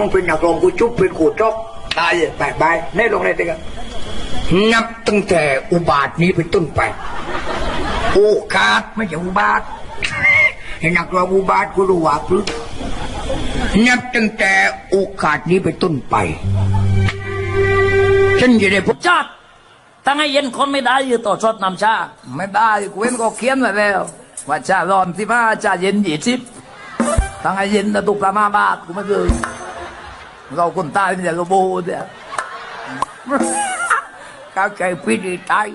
มึงเป็นนักร้องกูจุ๊บเป็นกูจอกตายไปไปแน่ลงเลยติกันนับตั้งแต่อุบาทนี้เป็นต้นไปโอกาสไม่ใช่อุบาทให้นักร้องอุบาทกูรู้ว่าพลึกนับตั้งแต่โอกาสนี้เป็นต้นไปฉันจะได้พบชาติตั้งให้เย็นคนไม่ได้ยู่ต่อชดนำชา ไม่ได้กูเห็นก็เขียนไว้แล้ว ว่าชาร้อนสิบห้าชาเย็นยี่สิบทั้งไอ้เย็นนะตุกประมาบาทกูไม่เคย เราคนตายเนี่ยก็โบเนี่ยก้าวใจพิธีตาย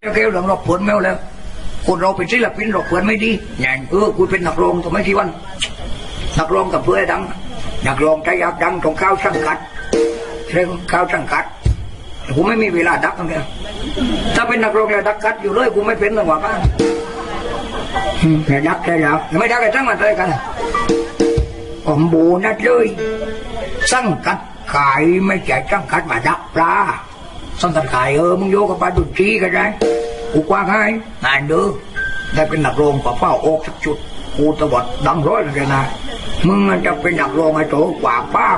เกี่ยวกับเราผลแมวแล้ว คนเราเป็นศิลปินเราเพื่อนไม่ดีอย่างเออกูเป็นนักร้องทำไมที่วันนักร้องกับเพื่อดังนักร้องใจอยากดังตรงข้าวสังกัดเรื่องข้าวสังกัดกูไม่มีเวลาดักตรงเนี้ยถ้าเป็นนักร้องแล้วดักกัดอยู่เลยกูไม่เป็นหรอกว่าบ้าแต่ดักใช่แล้วไม่ดักกันทั้งมันเลยกันผมบูนัดเลย สังกัดขายไม่ใช่สังกัดมาดักปลาสังกัดขายเออมึงโยกกับปลาดุจีกันได้กูกว้างให้งานเด้อได้เป็นนักรองกับเฝ้าอกสักจุดกูตะวัดดังร้อยเลยนะมึงจะเป็นนักรองไอ้โตกว่าป้า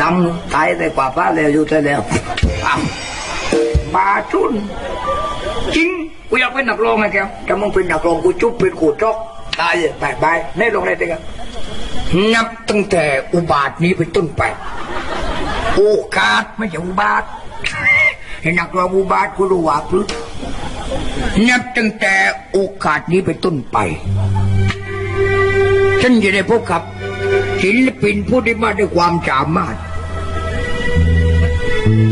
ดังตายแต่กว่าป้าแล้วอยู่แต่แล้วอ้าวบาชุนจริงกูอยากเป็นนักรองไงแกวถ้ามึงเป็นนักรองกูจุ๊บเป็นกูจอกตายเลยไปไปแน่ลงเลยติกั นับตั้งแต่อุบาทนี้เป็นต้นไป โอกาสไม่ใช่อุบาทให้นักเร้องอุบาทกูรู้ว่าพลึกนับตั้งแต่โอกาสนี้เป็นต้นไปฉันจะได้พบกับศิลปินผู้ที่มาด้วยความสามารถ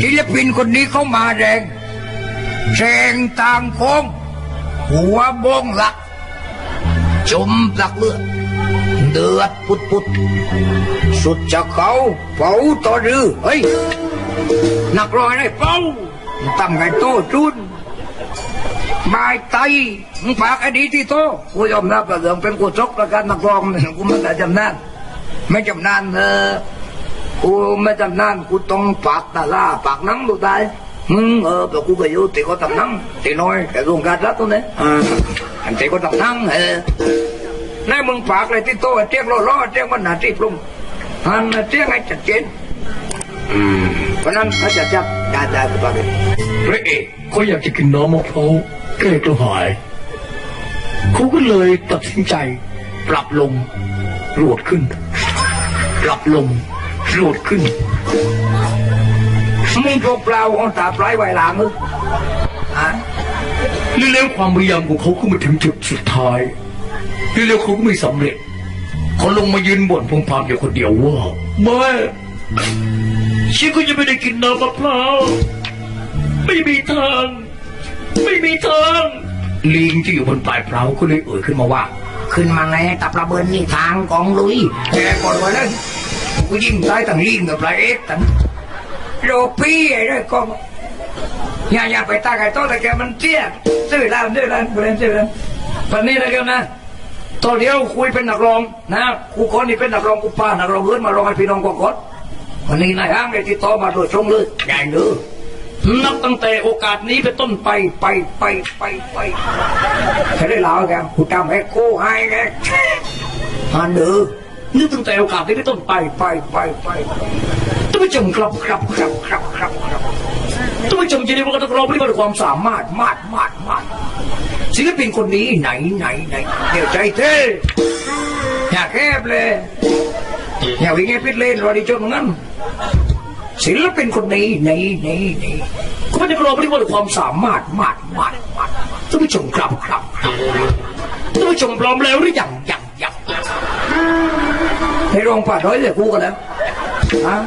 ศิลปินคนนี้เขามาแรงแสงตามโค้งหัวบงหลัก จมหลักเลือด เดือดปุดปุดสุดจะเขาเป่าต่อรือเฮ้ยนักร้อยได้เป่าตั้งไงโตจุนบายไตมึงฝากไอ้ดีที่โตกูยอมรับว่าเรื่องเป็นกูจกประกันนักร้องเนี่ยกูไม่ได้จำนานไม่จำนานเออกูไม่จำนานกูต้องปากตาล่าปากหนังดูได้มึงเออแต่กูก็อยู่ตีก็ทำหนังตีน้อยแต่รวงการรัฐตัวนี้อ่าอันตีก็ทำหนังเออ ในมึงปากเลยที่โตไอ้เจียงล้อล้อไอ้เจียงมันหนาที่ปรุงอันไอ้เจียงให้ชัดเจนอืมเพราะนั้นเขาจะจับได้ได้กูปากเลยพระเอกเขาอยากจะกินน้ำมะพร้าวแก้กระหายเขาก็เลยตัดสินใจ ปรับลงโหลดขึ้น ปรับลงโหลดขึ้นมึงโชว์เปล่าของตาปลายไวหลังมึงอะเร็วๆความพยายามของเขาก็มาถึงจุดสุดท้าย เร็วๆเขาก็ไม่สำเร็จเขาลงมายืนบ่นพงพามอยู่คนเดียวว่าไม่ฉันก็ยังไม่ได้กินน้ำมะพร้าวไม่มีทาง ไม่มีทางลิงที่อยู่บนปลายเท้าก็เลยเอ่ยขึ้นมาว่า ขึ้นมาไงตับระเบิดนี่ทางกองลุยแกก่อนไว้เลยกูยิงตายตั้งลิงกับปลาเอ็กตั้งโลปี้ไอ้ด้วยกองอย่าอย่าไปตาไก่โตแต่แกมันเตี้ยซื้อแล้วซื้อแล้วกูเล่นซื้อแล้ววันนี้นะแกนะ ตอนเดียวคุยเป็นนักร้องนะกูคนนี้เป็นนักร้องกูป้านักร้องเลื่อนมาร้องให้พี่น้องกอดวันนี้นายห้างได้ติดต่อมาโดยตรงเลยใหญ่เด้อนับตั้งแต่โอกาสนี้เป็นต้นไปไปไปไปไปใครได้ลาวแกกูจำให้โก้ให้แกฮันเด้อนึกตั้งแต่โอกาสนี้เป็นต้นไปไปไปไปท่านผู้ชมครับครับครับครับครับครับท่านผู้ชมจะได้ว่านักร้องไม่มีความสามารถมากมากมาก ศิลปินคนนี้ไหนไหนไหนเดี๋ยวใจเท่อย่าแคบเลยอย่าวิ่งให้พิดเล่นรอดีจนงั้นศิลปินคนนี้นี่นี่นี่ก็ไม่ได้รอไม่ได้ว่าความสามารถมากมากมากท่านผู้ชมครับครับครับท่านผู้ชมพร้อมแล้วหรือยังยังยังให้รองป่าด้อยเลยกูกันแล้วฮะ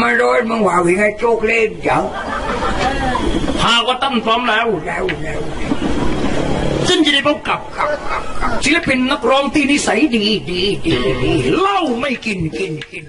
มาด้อยมึงว่าวิ่งให้โจกเล่นเดี๋ยวหากว่าตั้งพร้อมแล้วแล้วแล้ว ฉันจะได้พบกับครับครับครับศิลปินนักร้องที่นิสัยดีดีดีดีเหล้าไม่กินกินกิน